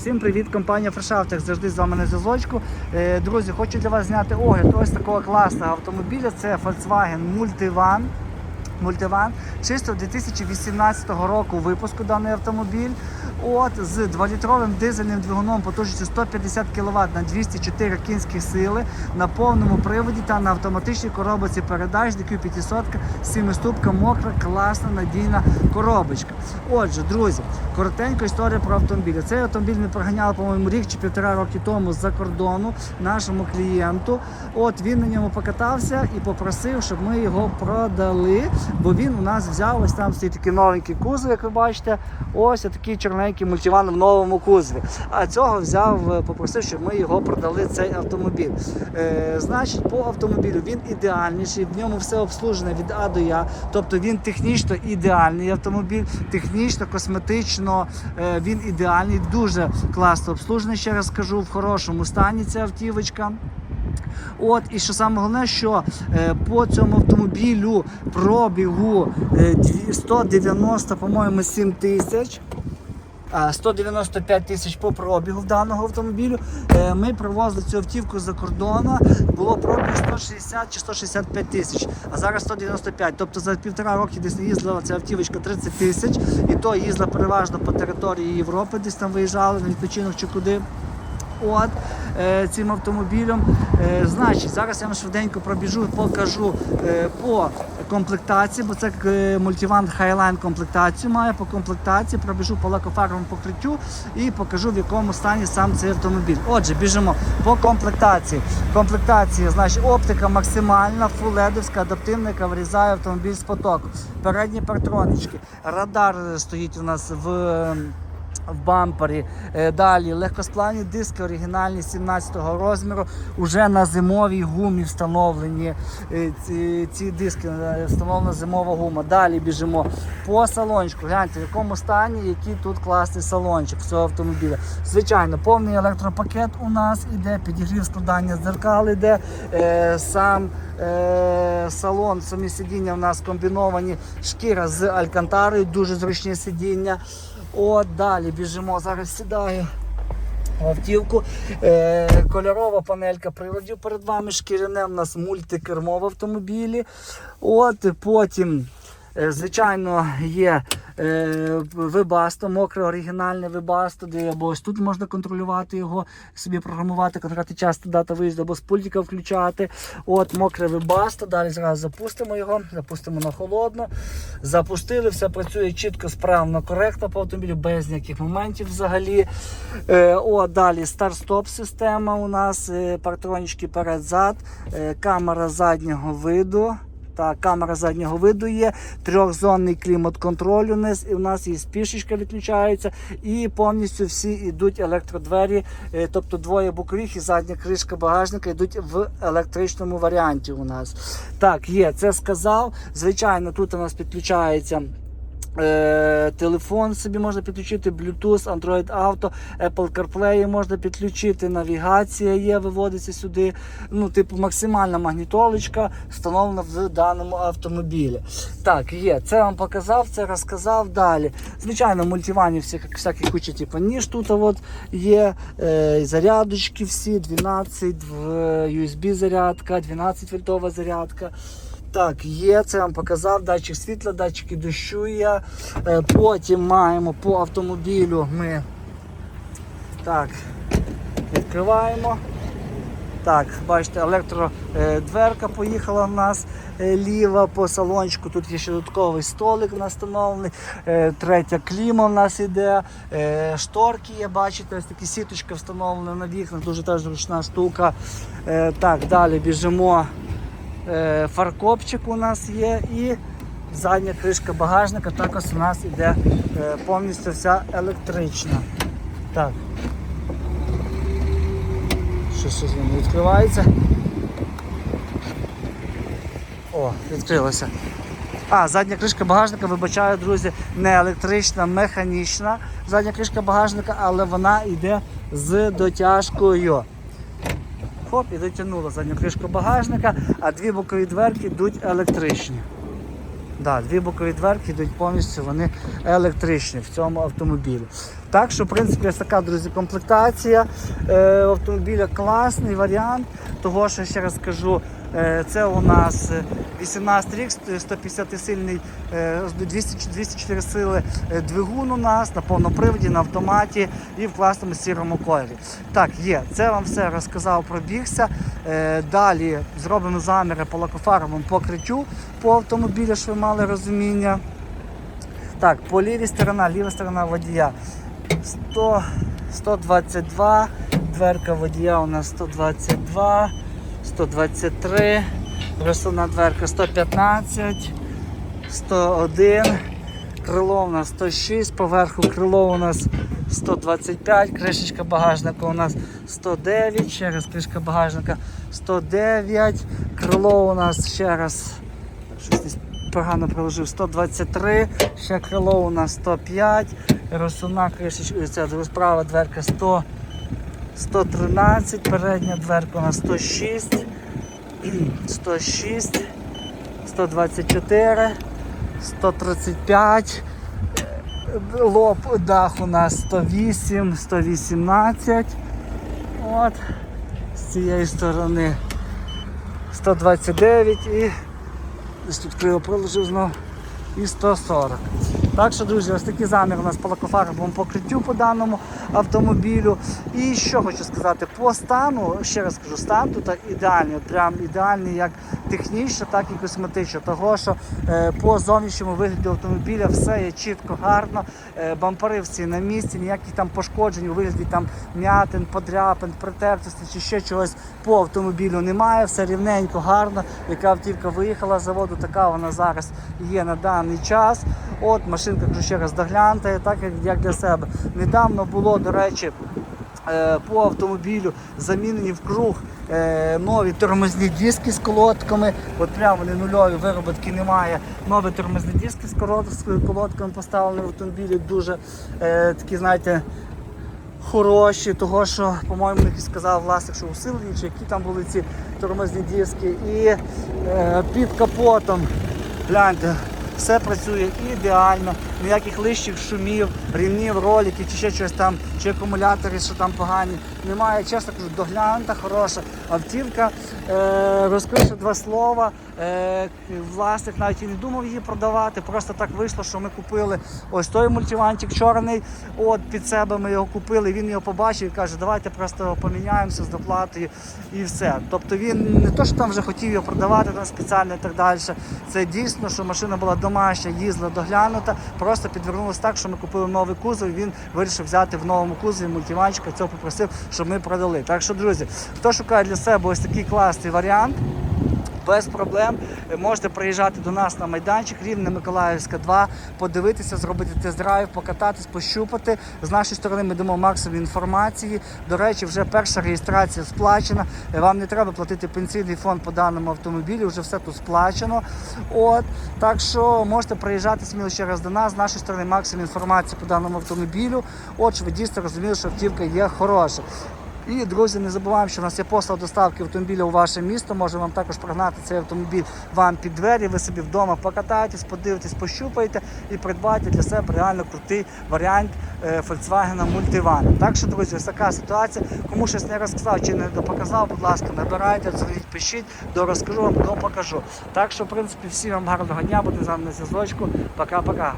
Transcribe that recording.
Всім привіт, компанія Фрешафтех завжди з вами на зв'язочку. Е, Друзі, хочу для вас зняти огляд ось такого класного автомобіля. Це Volkswagen Multivan. Multivan, чисто 2018 року випуску даний автомобіль. От з 2-літровим дизельним двигуном потужністю 150 кВт на 204 кінські сили на повному приводі та на автоматичній коробці передач DQ500 7-ступка мокра, класна, надійна коробочка. Отже, друзі, коротенька історія про автомобіль. Цей автомобіль ми проганяли, по-моєму, рік чи півтора роки тому з-за кордону нашому клієнту. От він на ньому покатався і попросив, щоб ми його продали, бо він у нас взяв ось там стоїть такий новенький кузов, як ви бачите. Ось такий чорненький мультиван в новому кузові. А цього взяв, е, попросив, щоб ми його продали, цей автомобіль. Е, значить, по автомобілю він ідеальніший, в ньому все обслужене від А до Я. Тобто він технічно ідеальний автомобіль, технічно, косметично е, він ідеальний, дуже класно обслужений, ще раз скажу, в хорошому стані ця автівочка. От, і що саме головне, що е, по цьому автомобілю пробігу е, 190, по-моєму, 7 тисяч. 195 тисяч по пробігу даного автомобілю. Е, Ми привозили цю автівку за кордону. Було пробіг 160 чи 165 тисяч, а зараз 195. Тобто за півтора роки десь їздила ця автівочка 30 тисяч, і то їздила переважно по території Європи, десь там виїжджали на відпочинок чи куди. От е, цим автомобілем. Е, значить, зараз я вам швиденько пробіжу, покажу е, по комплектації, бо це мультиван Highline комплектацію має по комплектації, пробіжу по лакофарбовому покриттю і покажу в якому стані сам цей автомобіль. Отже, біжимо по комплектації. Комплектація, значить, оптика максимальна, фуледовська, адаптивна, яка вирізає автомобіль з потоку. Передні партронички, радар стоїть у нас в. В бампері. Е, Далі легкосплавні диски оригінальні 17-го розміру. Уже на зимовій гумі встановлені е, ці, ці диски, е, встановлена зимова гума. Далі біжимо по салончику. Гляньте, в якому стані, який тут класний салончик цього автомобіля. Звичайно, повний електропакет у нас іде, підігрів складання дзеркал іде. Е, сам е, салон, самі сидіння у нас комбіновані шкіра з алькантарою, дуже зручні сидіння. От далі біжимо. Зараз сідаю в автівку. Е, кольорова панелька приладів перед вами. Шкіряне в нас мультикермо в автомобілі. От потім. Е, Звичайно, є е, вебасто, мокре оригінальне вебасто, де або ось тут можна контролювати його, собі програмувати, контролювати час та дата виїзду, або з пультика включати. От мокре вебасто. Далі зараз запустимо його, запустимо на холодно. Запустили, все працює чітко, справно, коректно по автомобілю, без ніяких моментів взагалі. Е, о, далі старт-стоп система у нас, партронічки перед-зад, камера заднього виду. Так, камера заднього виду є, трьохзонний клімат-контроль у нас, і у нас і спішечка відключається, і повністю всі йдуть електродвері, е, тобто двоє бокових і задня кришка багажника йдуть в електричному варіанті у нас. Так, є, це сказав. Звичайно, тут у нас підключається. Е, телефон собі можна підключити, Bluetooth, Android Auto, Apple CarPlay можна підключити, навігація є, виводиться сюди. Ну, типу, максимальна магнітолочка встановлена в даному автомобілі. Так, є. Це вам показав, це розказав далі. Звичайно, мультивані всі, всякі куча, типу, ніж тут от є. Е, зарядочки всі, 12 в USB зарядка, 12 вольтова зарядка. Так, є, це я вам показав, датчик світла, датчики дощу є. Е, Потім маємо по автомобілю ми так, відкриваємо. Так, бачите, електродверка поїхала в нас е, ліва по салончику. Тут є ще додатковий столик у нас встановлений. Е, Третя кліма в нас іде. Е, Шторки є, бачите, ось такі сіточка встановлена на вікнах, дуже теж зручна штука. Е, Так, далі біжимо. Е, Фаркопчик у нас є і задня кришка багажника також у нас іде е, повністю вся електрична. Так. Що що з ним відкривається? О, відкрилося. А, задня кришка багажника, вибачаю, друзі, не електрична, механічна задня кришка багажника, але вона йде з дотяжкою. Хоп, і дотягнуло задню кришку багажника, а дві бокові дверки йдуть електричні. Да, дві бокові дверки йдуть повністю, вони електричні в цьому автомобілі. Так що, в принципі, ось така, друзі, комплектація е, автомобіля класний варіант. Того, що ще раз скажу, е, це у нас е, 18 рік, 150-сильний, 200, 204 сили е, двигун у нас на повноприводі, на автоматі і в класному сірому кольорі. Так, є, це вам все розказав, пробігся. Е, Далі зробимо заміри по лакофаровому покриттю по автомобілю, щоб ви мали розуміння. Так, по лівій сторона, ліва сторона водія 100, 122, дверка водія у нас 122, 123, розсувна дверка 115, 101, крило у нас 106, поверху крило у нас 125, кришечка багажника у нас 109, ще раз кришка багажника 109, крило у нас ще раз щось погано приложив 123, ще крило у нас 105, розсувна кришечка, ця справа дверка 100, 113, передня дверка у нас 106, 106, 124, 135, е, лоб дах у нас 108, 118. От, з цієї сторони 129 і Десь тут криво проложив знов і 140. Так що, друзі, ось такий замір у нас по лакофарбовому покриттю по даному автомобілю. І що хочу сказати, по стану, ще раз кажу, стан тут ідеальний, прям ідеальний як технічно, так і косметично. Того, що е, по зовнішньому вигляду автомобіля все є чітко, гарно, е, бампери всі на місці, ніяких там пошкоджень у вигляді там м'ятин, подряпин, притертості чи ще чогось по автомобілю немає, все рівненько, гарно. Яка автівка виїхала з заводу, така вона зараз є на даний час. От машинка кажу ще раз догляньте, так як, для себе. Недавно було, до речі, е, по автомобілю замінені в круг е, нові тормозні диски з колодками. От прямо вони нульові вироботки немає. Нові тормозні диски з колодками поставлені в автомобілі. Дуже е, такі, знаєте, хороші, того що, по-моєму, якийсь сказав власник, що усилені, чи які там були ці тормозні диски. І е, під капотом, гляньте, все працює ідеально, ніяких лишніх шумів, рівнів, роликів, чи ще щось там, чи акумулятори, що там погані. Немає, чесно кажу, доглянута, хороша автівка. Е, розкривши два слова, е, власник навіть і не думав її продавати. Просто так вийшло, що ми купили ось той мультивантик чорний. От під себе ми його купили. Він його побачив і каже, давайте просто поміняємося з доплатою і все. Тобто він не то, що там вже хотів його продавати там спеціально і так далі. Це дійсно, що машина була домашня, їздила доглянута, просто підвернулося так, що ми купили новий кузов. Він вирішив взяти в новому кузові мультиванчика. Цього попросив, щоб ми продали. Так що, друзі, хто шукає для себе ось такий класний варіант. Без проблем можете приїжджати до нас на майданчик Рівне Миколаївська 2, подивитися, зробити тест-драйв, покататись, пощупати. З нашої сторони ми дамо максимум інформації. До речі, вже перша реєстрація сплачена. Вам не треба платити пенсійний фонд по даному автомобілі, вже все тут сплачено. От так що можете приїжджати сміло ще раз до нас. З нашої сторони максимум інформації по даному автомобілю. От щоб ви дійсно розуміли, що автівка є хороша. І, друзі, не забуваємо, що у нас є послуга доставки автомобіля у ваше місто. Можемо вам також прогнати цей автомобіль вам під двері. Ви собі вдома покатаєтесь, подивитесь, пощупаєте і придбаєте для себе реально крутий варіант е, Volkswagen Multivan. Так що, друзі, ось така ситуація. Кому щось не розказав чи не допоказав, будь ласка, набирайте, дзвоніть, пишіть, дорозкажу вам, допокажу. Так що, в принципі, всім вам гарного дня, будемо з вами на зв'язочку. Пока-пока.